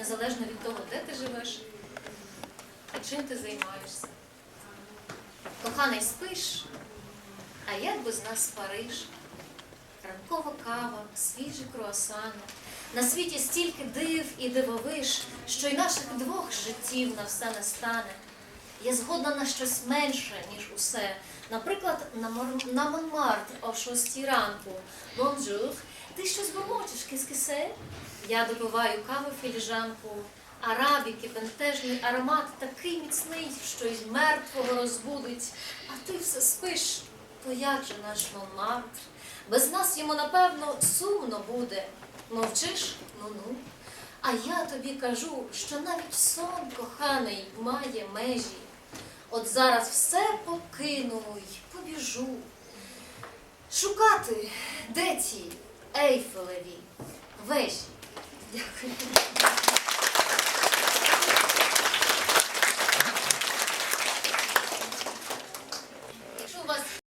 незалежно від того, де ти живеш і чим ти займаєшся. Коханий спиш, а як без нас Париж? Ранкова кава, свіжі круасани. На світі стільки див і дивовиш, що й наших двох життів на все не стане. Я згодна на щось менше, ніж усе. Наприклад, на, Монмартр о шостій ранку. Бонжур, ти щось бормочеш, кис-кисе? Я допиваю каву в філіжанку. Арабіки, бентежний аромат такий міцний, що й мертвого розбудить. А ти все спиш, то як же наш Монмартр? Без нас йому, напевно, сумно буде. Мовчиш? Ну-ну. А я тобі кажу, що навіть сон коханий має межі. От зараз все покину й побіжу. Шукати, де ті Ei, Faladinho. Vejo.